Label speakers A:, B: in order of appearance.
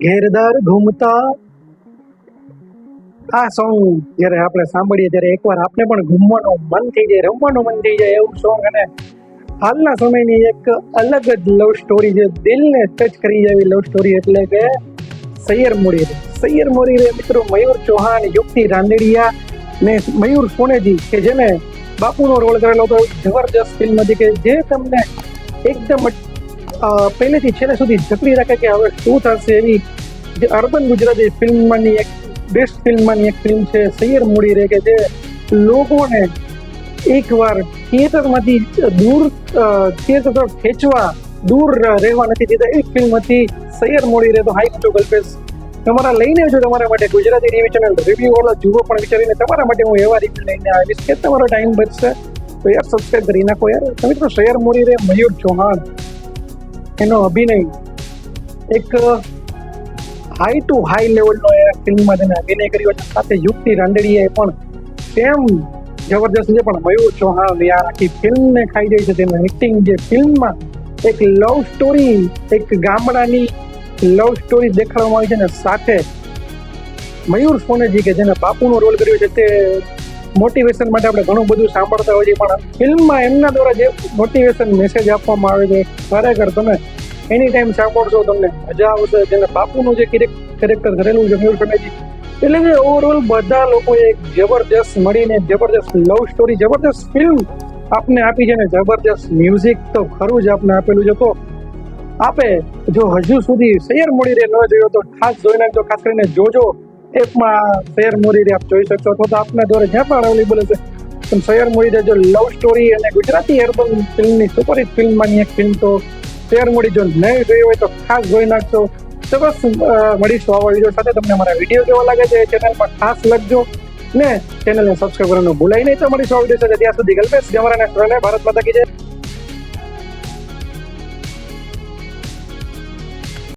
A: ઘેરદાર ઘૂમતા. આ સોંગ જ્યારે આપણે સાંભળીએ ત્યારે એકવાર આપણે પણ ઘૂમવાનું મન થઈ જાય, રમવાનું મન થઈ જાય એવું સોંગ અને હાલના સમયની એક અલગ જ લવ સ્ટોરી છે દિલને ટચ કરી જાય એવી લવ સ્ટોરી એટલે કે સૈયર મોરી. રે સૈયર મોરી રે મિત્રો, મયુર ચૌહાણ, યુક્તિ રાંદેડિયા ને મયુર સોનેજી કે જેને બાપુનો રોલ કરેલો હતો. જબરજસ્ત ફિલ્મ હતી કે જે તમને એકદમ પહેલેથી છેલ્લે સુધી જકડી રાખે કે હવે શું થશે એવી જે અર્બન ગુજરાતી ફિલ્મમાંની એક, બેસ્ટ ફિલ્મમાંની એક ફિલ્મ છે, સૈયર મોડી રે, કે જે લોકોને એકવાર થિયેટરમાંથી દૂર થિયેટર તરફ ખેંચવા દૂર રહેવા નથી દીધા. એક ફિલ્મ હતી સૈયર મોડી રે, તો હાઈ છો ગલ્પેશ તમારા લઈને આવજો તમારા માટે ગુજરાતી ટીવી ચેનલ રિવ્યુ વાળા જુઓ પણ વિચારીને તમારા માટે હું એવા રિવ્યુ લઈને આવીશ કે તમારો ટાઈમ બચશે. તો યાર સબસ્ક્રાઈબ કરી નાખો યાર. મિત્રો, સૈયર મોડી રે, મયુર ચૌહાણ. એનો અભિનય એક હાઈ ટુ હાઈ લેવલનો એ ફિલ્મમાં તેને અભિનય કર્યો છે. સાથે યુક્તિ રાંડડીએ પણ તેમ જબરજસ્ત છે પણ મયુર ચૌહાણ યાર આખી ફિલ્મને ખાઈ જાય છે. તેનું એક્ટિંગ જે ફિલ્મમાં એક લવ સ્ટોરી એક ગામડાની લવ સ્ટોરી દેખાડવામાં આવી છે અને સાથે મયુર સોનેજી કે જેને બાપુનો રોલ કર્યો છે તે મોટિવેશન માટે આપણે ઘણું બધું સાંભળતા હોઈએ પણ ફિલ્મમાં એમના દ્વારા જે મોટિવેશન મેસેજ આપવામાં આવે છે, ખરેખર તમે એની ટાઈમ સાંભળશો તમને મજા આવશે. જેને બાપુનું જે કેરેક્ટર કરેલું છે મયુર સોનેજી એટલે કે ઓવરઓલ બધા લોકોએ એક જબરજસ્ત મળીને જબરજસ્ત લવ સ્ટોરી જબરજસ્ત ફિલ્મ આપને આપી છે ને જબરજસ્ત મ્યુઝિક તો ખરું જ આપને આપેલું છે. તો આપે જો હજુ સુધી શેર મળી રહે, ન જોયો તો ખાસ જોઈ નાખજો. ખાસ કરીને જોજો એપમાં શેર મોડી રે આપ જોઈ શકશો. અથવા તો આપના દોરે જ્યાં પણ અવેલેબલ હશે. પણ શેર મોડી જો લવ સ્ટોરી અને ગુજરાતી એરબલ ફિલ્મની સુપરહિટ ફિલ્મમાંની એક ફિલ્મ તો શેર મોડી જો નહીં જોઈ હોય તો ખાસ જોઈ નાખજો. અ, મળીશું આવા વીડિયો સાથે. તમને અમારા વીડિયો કેવા લાગે છે ચેનલમાં ખાસ લખજો. ને ચેનલને સબસ્ક્રાઈબ કરવાનું ભૂલાઈ નહીં. તો મળીશું આ વીડિયો સાથે. ત્યાં સુધી ગલ્પેશ જમરા ને ભારત માતા કી જય.